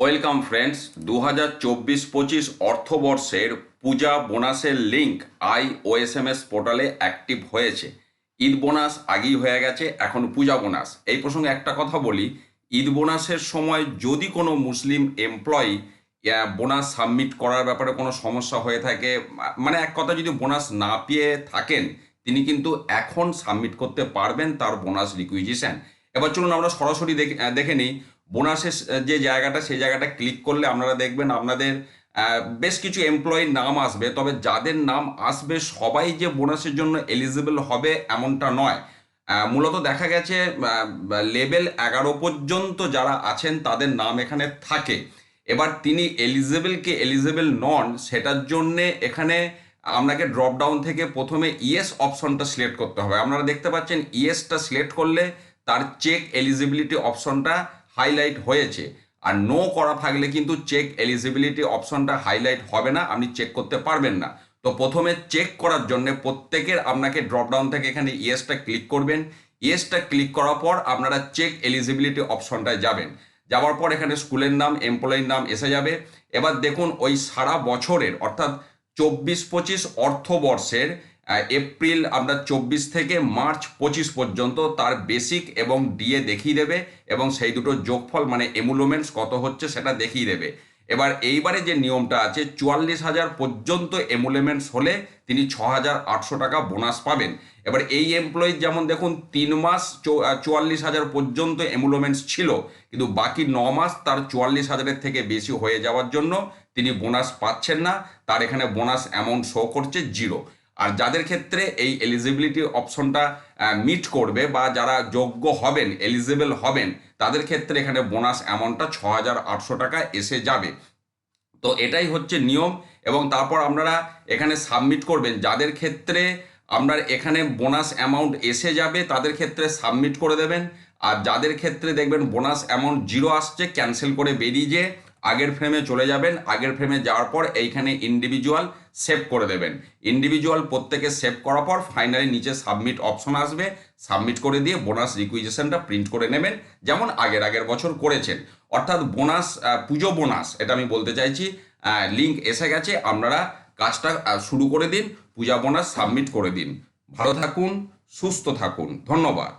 Welcome friends দু হাজার চব্বিশ পঁচিশ অর্থবর্ষের Puja বোনাসের link I O S OSMS পোর্টালে অ্যাক্টিভ হয়েছে। ঈদ বোনাস আগেই হয়ে গেছে, এখন পূজা বোনাস। এই প্রসঙ্গে একটা কথা বলি, ঈদ বোনাসের সময় যদি কোনো মুসলিম এমপ্লয়ি বোনাস সাবমিট করার ব্যাপারে কোনো সমস্যা হয়ে থাকে মানে এক কথা যদি বোনাস না পেয়ে থাকেন, তিনি কিন্তু এখন সাবমিট করতে পারবেন তার বোনাস রিকুইজিশন এবার চলুন আমরা সরাসরি দেখে দেখে নিই বোনাসের যে জায়গাটা, সেই জায়গাটা ক্লিক করলে আপনারা দেখবেন আপনাদের বেশ কিছু এমপ্লয়ির নাম আসবে। তবে যাদের নাম আসবে, সবাই যে বোনাসের জন্য এলিজিবল হবে এমনটা নয়। মূলত দেখা গেছে লেভেল এগারো পর্যন্ত যারা আছেন, তাদের নাম এখানে থাকে। এবার তিনি এলিজেবল কি এলিজেবল নন, সেটার জন্যে এখানে আপনাকে ড্রপ ডাউন থেকে প্রথমে ইয়েস অপশনটা সিলেক্ট করতে হবে। আপনারা দেখতে পাচ্ছেন ইয়েসটা সিলেক্ট করলে তার চেক এলিজিবিলিটি অপশনটা হাইলাইট হয়েছে। আর নো করা থাকলে কিন্তু চেক এলিজিবিলিটি অপশনটা হাইলাইট হবে না, আপনি চেক করতে পারবেন না। তো প্রথমে চেক করার জন্য প্রত্যেকের আপনাকে ড্রপডাউন থেকে এখানে ইয়েসটা ক্লিক করবেন। ইয়েসটা ক্লিক করার পর আপনারা চেক এলিজিবিলিটি অপশনটায় যাবেন। যাওয়ার পর এখানে স্কুলের নাম এমপ্লয়ির নাম এসে যাবে। এবার দেখুন ওই সারা বছরের, অর্থাৎ চব্বিশ পঁচিশ অর্থবর্ষের এপ্রিল আমরা চব্বিশ থেকে মার্চ পঁচিশ পর্যন্ত তার বেসিক এবং ডিএ দেখিয়ে দেবে এবং সেই দুটো যোগফল মানে এমুলোমেন্টস কত হচ্ছে সেটা দেখিয়ে দেবে। এবার এইবারে যে নিয়মটা আছে, চুয়াল্লিশ হাজার পর্যন্ত এমুলেমেন্টস হলে তিনি ছ হাজার আটশো টাকা বোনাস পাবেন। এবার এই এমপ্লয়ি যেমন দেখুন, তিন মাস চুয়াল্লিশ হাজার পর্যন্ত এমুলোমেন্টস ছিল, কিন্তু বাকি ন মাস তার চুয়াল্লিশ হাজারের থেকে বেশি হয়ে যাওয়ার জন্য তিনি বোনাস পাচ্ছেন না। তার এখানে বোনাস অ্যামাউন্ট শো করছে জিরো আর যাদের ক্ষেত্রে এই এলিজিবিলিটি অপশনটা মিট করবে বা যারা যোগ্য হবেন এলিজিবল হবেন, তাদের ক্ষেত্রে এখানে বোনাস অ্যামাউন্টটা ছ হাজার আটশো টাকা এসে যাবে। তো এটাই হচ্ছে নিয়ম এবং তারপর আপনারা এখানে সাবমিট করবেন। যাদের ক্ষেত্রে আপনার এখানে বোনাস অ্যামাউন্ট এসে যাবে, তাদের ক্ষেত্রে সাবমিট করে দেবেন। আর যাদের ক্ষেত্রে দেখবেন বোনাস অ্যামাউন্ট জিরো আসছে ক্যান্সেল করে বেরিয়ে যেয়ে আগের ফ্রেমে চলে যাবেন, আগের ফ্রেমে যাওয়ার পর এইখানে ইন্ডিভিজুয়াল সেভ করে দেবেন। ইন্ডিভিজুয়াল প্রত্যেকে সেভ করার পর ফাইনালি নিচে সাবমিট অপশন আসবে। সাবমিট করে দিয়ে বোনাস রিকুইজেশনটা প্রিন্ট করে নেবেন, যেমন আগের আগের বছর করেছেন। অর্থাৎ বোনাস পুজো বোনাস এটা আমি বলতে চাইছি লিঙ্ক এসে গেছে, আপনারা কাজটা শুরু করে দিন, পূজা বোনাস সাবমিট করে দিন। ভালো থাকুন, সুস্থ থাকুন। ধন্যবাদ।